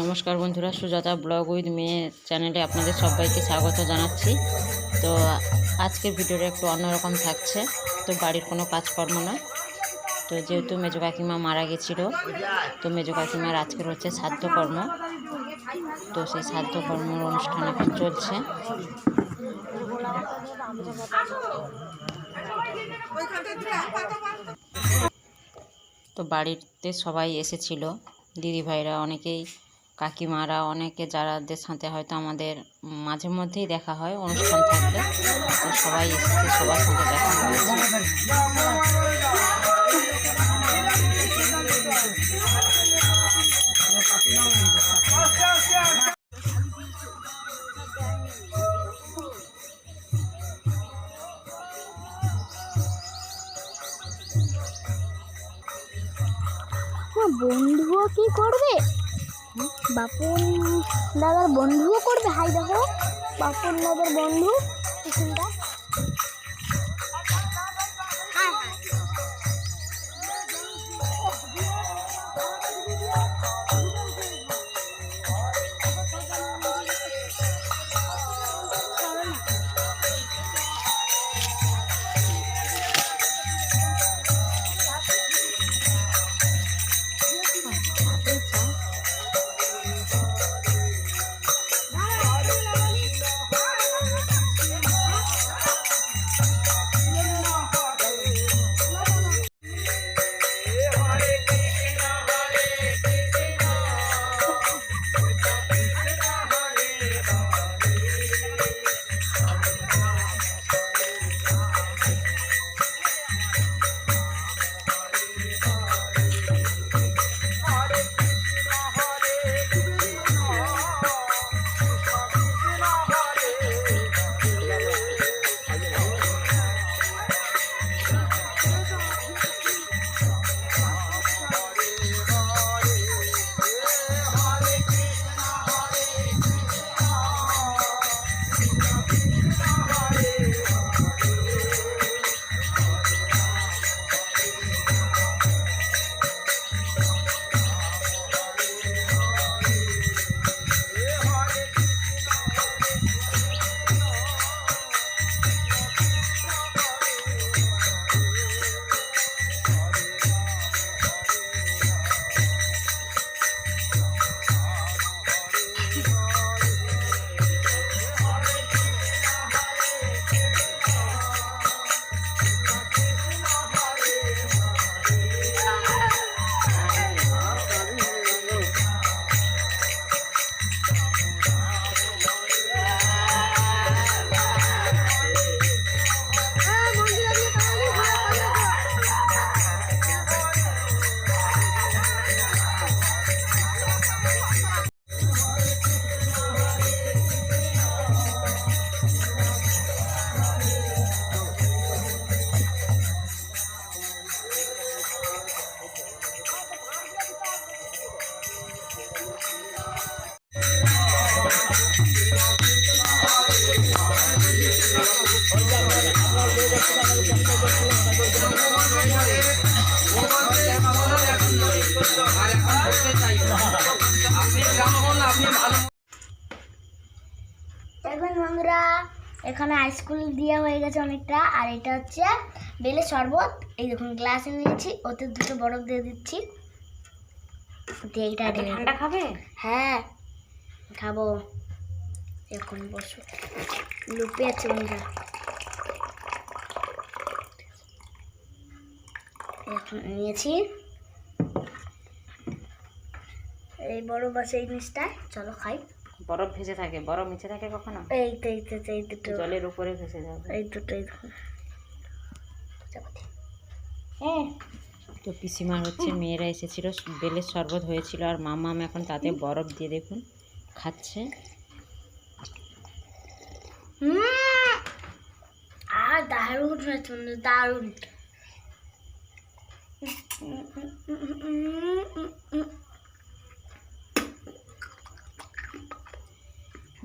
নমস্কার বন্ধুরা, Sujata blog with মেয়ে চ্যানেলে আপনাদের সবাইকে স্বাগত জানাচ্ছি। তো আজকের ভিডিওটা একটু অন্যরকম থাকছে, তো বাড়ির কোনো কাজকর্ম নয়। তো যেহেতু মেজো কাকিমা মারা গেছিল, তো মেজো কাকিমার আজকের হচ্ছে শ্রাদ্ধকর্ম তো সেই শ্রাদ্ধকর্মের অনুষ্ঠান এখন চলছে। তো বাড়িতে সবাই এসেছিল, দিদিভাইরা অনেকেই কাকিমারা অনেকে যারাদের সাথে হয়তো আমাদের মাঝে মধ্যেই দেখা হয়, অনুষ্ঠান থাকলে সবাই এসেছে, সবার সাথে দেখা হয়েছে বন্ধুও কি করবে? বাপন দাদার বন্ধুও করবে হাই দেখো বাপন দাদার বন্ধু এখানটা এখন বন্ধুরা এখানে আইসকুল দেওয়া হয়ে গেছে অনেকটা আর এটা হচ্ছে বেলে শরবত। এই দেখুন গ্লাসে নিয়েছি ওতে দুটো বরফ দিয়ে দিচ্ছি। দিয়ে ঠান্ডা খাবে? হ্যাঁ খাব। এখন বসো। লুপে আছে বন্ধুরা। এখন নিয়েছি। এই বড় বাস এই জিনিসটা চলো খাই। বরফ ভেসে থাকে বরফ নিচে থাকে কখনো? এই তো এই তো এই দুটো। জলের উপরে ভেসে যাবে। এই দুটো এই দেখুন তো পিসিমার হচ্ছে মেয়েরা এসেছিল বেলের শরবত হয়েছিল আর মামাম এখন তাতে বরফ দিয়ে দেখুন খাচ্ছে। আর দারুণ হয়েছে দারুণ।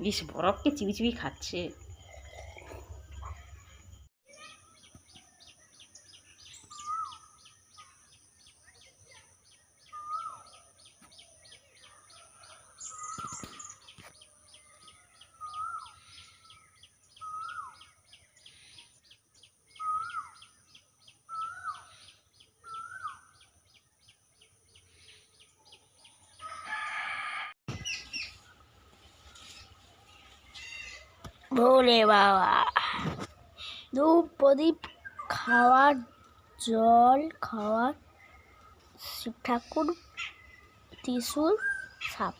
ইস বরফকে চিবি চিবি খাচ্ছে। ভোলে বাবা। ধূপ প্রদীপ খাওয়ার জল খাওয়ার শিব ঠাকুর ত্রিশুল সাপ।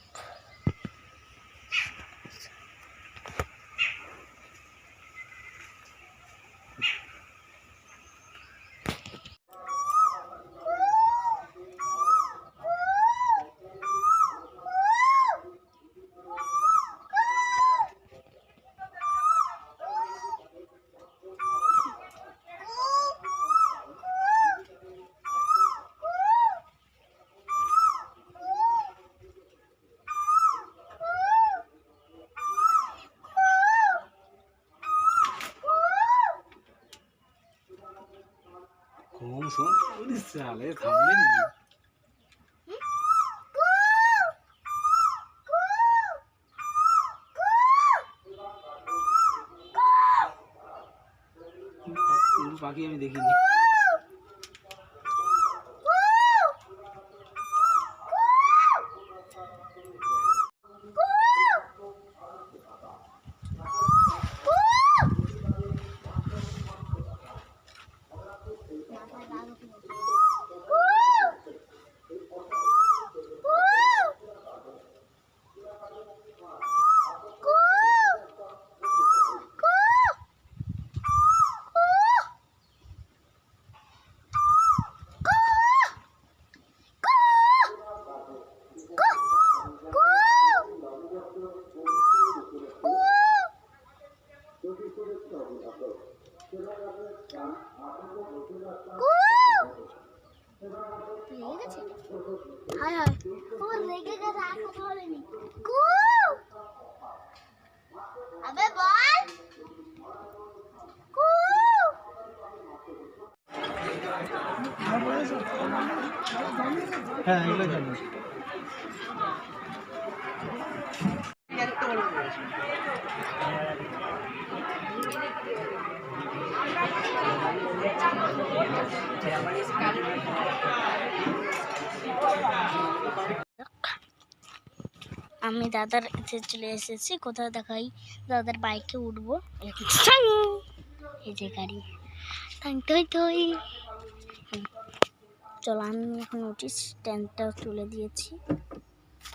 পাখি আমি দেখিনি হায় হায় ও লেগে গেছে আর কথা বলেনি কু আবে হ্যাঁ এগুলো জানি আমি দাদার কাছে চলে এসেছি, কোথাও দেখাই, দাদার বাইকে উঠবো। এই যে গাড়ি। টই হুম। চলো, আমি এখন উঠি স্ট্যান্ডটা তুলে দিয়েছি।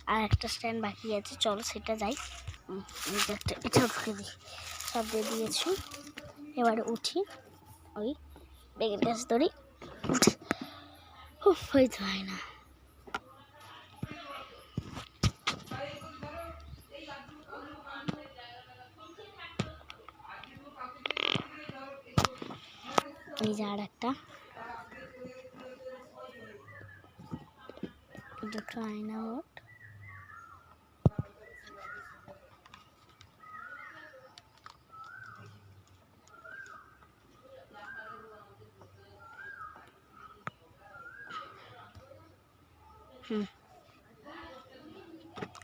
আর একটা স্ট্যান্ড বাকি আছে, চলো সেটা যাই। এটা ঢুকে দিই সব দিয়ে দিয়েছি। এবারে উঠি, ওই বেগের কাছে ধরি। উফ হইতে হয় না। এই যে একটা। দুটো আয়না মোট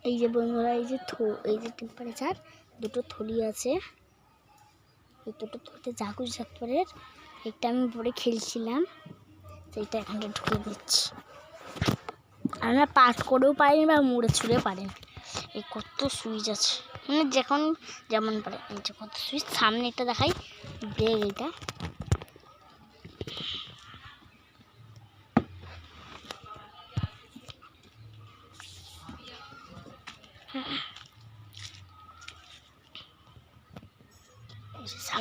এই যে বন্ধুরা, এই যে থো, এই যে টেম্পারেচার দুটো থলি আছে। এই দুটো থলিতে কিছু থাকতে একটা আমি পরে খেলছিলাম সেইটা এখানটা ঢুকে দিচ্ছি। আমরা পাঠ করেও পারিনি বা মুড়ে ছুঁড়ে পারেন। এই কত সুইচ আছে। মানে যখন যেমন পারে, এই যে কত সুইচ, সামনে একটা দেখাই, ব্রেক এটা।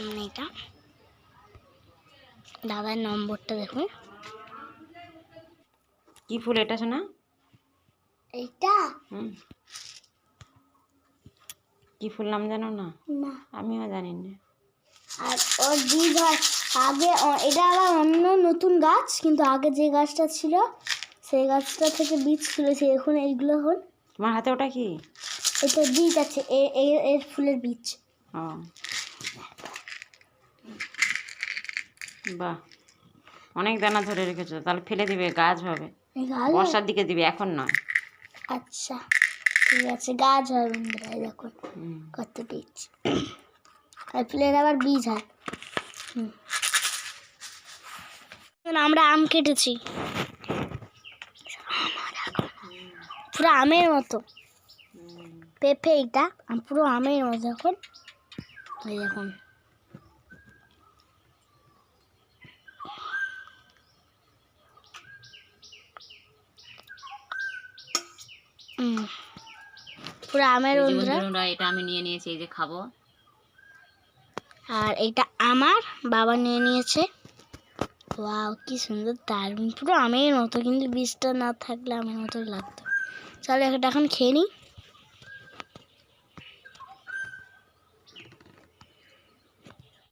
সামনে এটা। দাদার নম্বরটা দেখুন। কি ফুল এটা শোনা এইটা? হুম। কি ফুল নাম জানো না? আমিও জানি না। আর ওর বীজ হয় আগে এটা আবার অন্য নতুন গাছ কিন্তু আগে যে গাছটা ছিল সেই গাছটা থেকে বীজ তুলেছে এখন এইগুলো হল তোমার হাতে ওটা কি? এটা বীজ আছে এর ফুলের বীজ। ও। বাহ। অনেক দানা ধরে রেখেছো তাহলে ফেলে দিবে গাছ হবে। বর্ষার দিকে দিবে এখন নয়। আচ্ছা ঠিক আছে গাছ হয় বন্ধুরা দেখুন কত বীজ। আর ফুলের আবার বীজ হয়। এখন আমরা আম কেটেছি। পুরো আমের মতো। পেঁপে এটা পুরো আমের মতো এখন। এই দেখুন। পুরো আমের বন্ধুরা এটা আমি নিয়ে নিয়েছি এই যে খাব। আর এটা আমার বাবা নিয়ে নিয়েছে। ওয়াও কি সুন্দর দারুণ। পুরো আমের মতো কিন্তু বীজটা না থাকলে আমের মতো লাগতো। চলো এখন খেয়ে নিই।